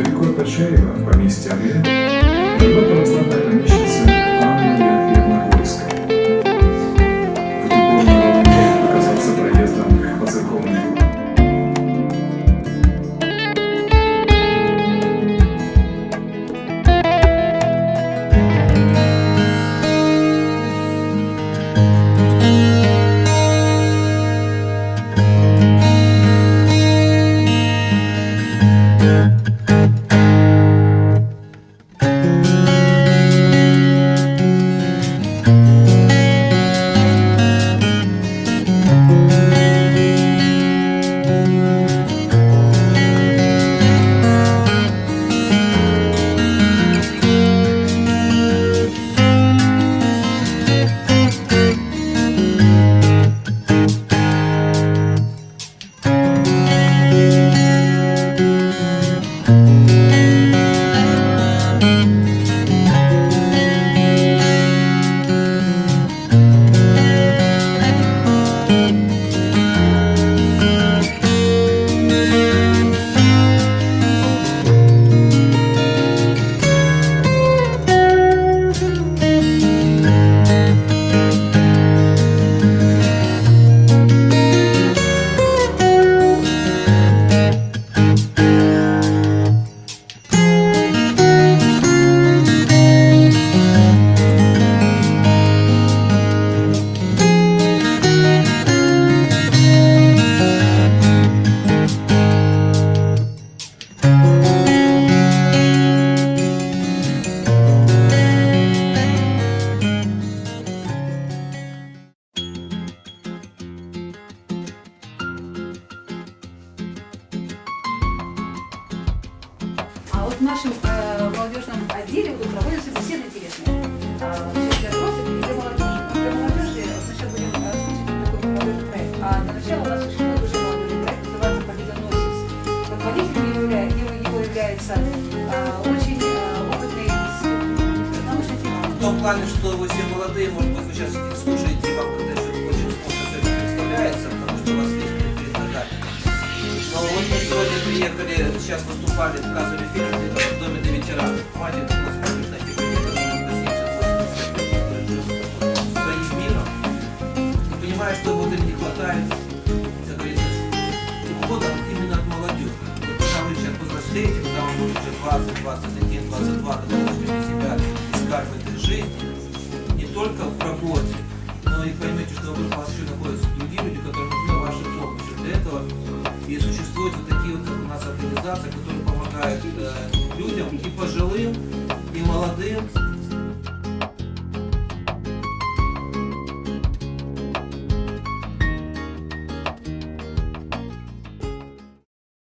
недалеко от Почаева, поместье Андрея, в этом основном помещении вот в нашем э, молодежном отделе вот проводятся беседы интересные. А, для взрослых и для молодежи. Для молодежи сейчас будем э, слушать такой молодежный проект. А для начала у нас очень молодежный молодежный проект называется «Победоносец». Руководителем его, явля- его, его является а, очень э, опытный научный. В том плане, что вы все молодые, может быть, вы сейчас слушаете, приехали, сейчас выступали, показывали фильм в доме для ветеранов. Ты смотришь на тех людей, которые до 70 которые живут своим миром. И понимаешь, что вот им не хватает, как говорится, ухода именно от молодежи. Вот когда вы сейчас повзрослеете, когда вам будет уже 20, 21, 22, когда вы начнете себя искать в этой жизни, не только в работе, но и поймете, что вокруг вас еще находятся другие люди, которые нужны вашей помощи. Для этого и существуют вот такие организации, которые помогают э, людям и пожилым, и молодым,